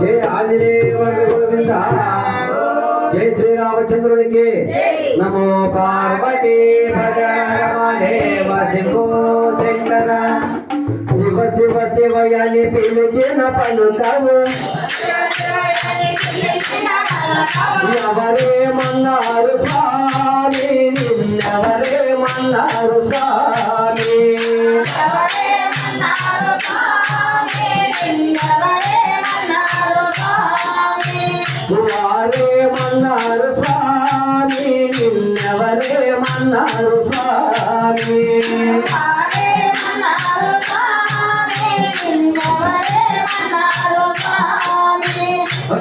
జయ ఆంజనేయ గోవింద. జై శ్రీరామచంద్రునికి నమో పార్వతీ భజరమదేవ శంభో శంకర. శివ శివ శివయని పిలిచిన పలుకవు ఎవరేమన్నారు స్వామి? నిన్నెవరేమన్నారు స్వామి? వారేమన్నారు స్వామి నిన్నెవరేమన్నారు స్వామి?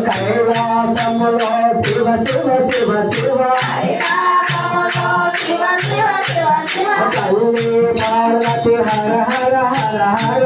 కైలాసములో శివ శివ శివ శివ. తల్లి పార్వతి హర హర హర హర.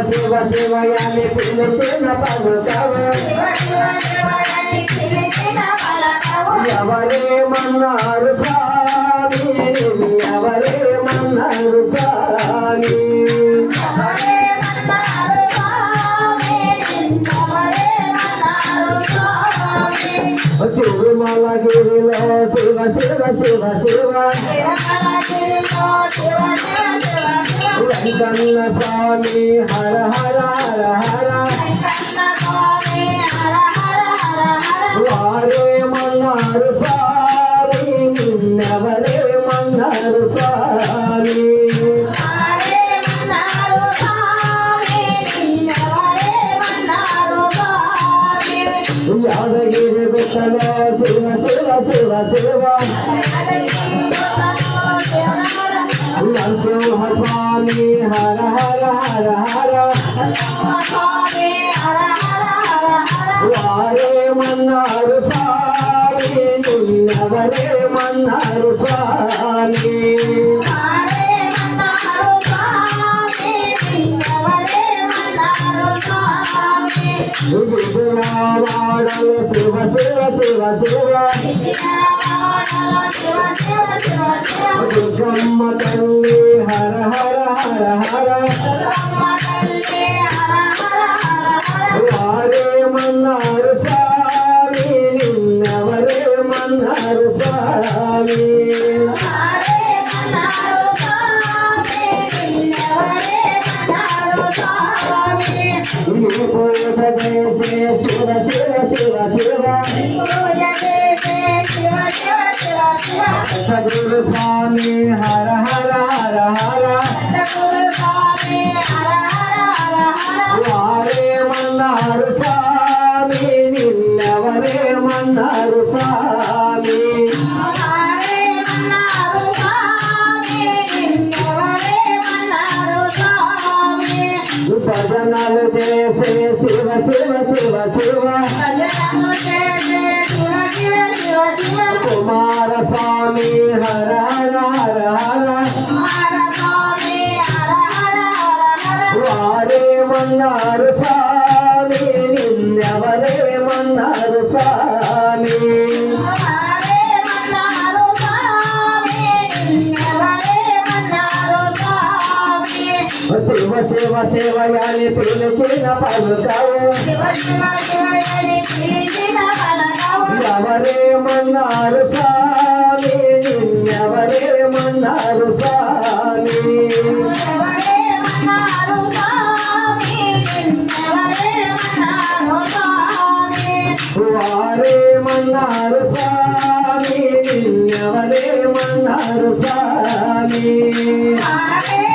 శివ శివ శివయాని పిలిచిన పలుకవ ఎవరేమన్నారు స్వామి ఎవరేమన్నారు స్వామి తిరుమలగిరిలో శివ శివ శివ శివ వెంకన్న స్వామి హర హర హర హర వారేమన్నారు స్వామి నిన్నెవరేమన్నారు స్వామి యాదగిరి గుట్టలో స్వామి హర హర హర హర వారేమన్నారు స్వామి నిన్నెవరేమన్నారు స్వామి శివ శివ శివ శివ దుర్గమ్మ తల్లి హర హర హర హర వారేమన్నారు స్వామి నిన్నెవరేమన్నారు స్వామి ఈ పూజ చేసే శివ శివ శివ సద్గురు స్వామి హర హర హర హర వారేమన్నారు స్వామి నిన్నెవరేమన్నారు స్వామి భజనలు చేసే శివ శివ శివ శివ కుమార స్వామి హర హర హర హర వారేమన్నారు స్వామి శివ శివ శివయాని పిలిచిన పలుకవు ఎవరేమన్నారు స్వామి నిన్నెవరేమన్నారు స్వామి వారేమన్నారు స్వామి నిన్నెవరేమన్నారు స్వామి జయేంద్రారమణ గోవింద జై పాండురంగ గోవింద జై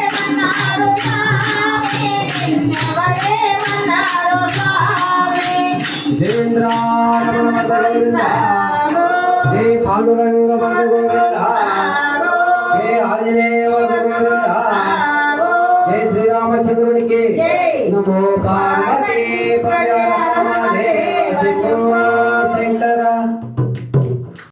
ఆంజనేయ గోవింద జై శ్రీరామచంద్రునికి నమో పార్వతీ పరమదేవ శంకర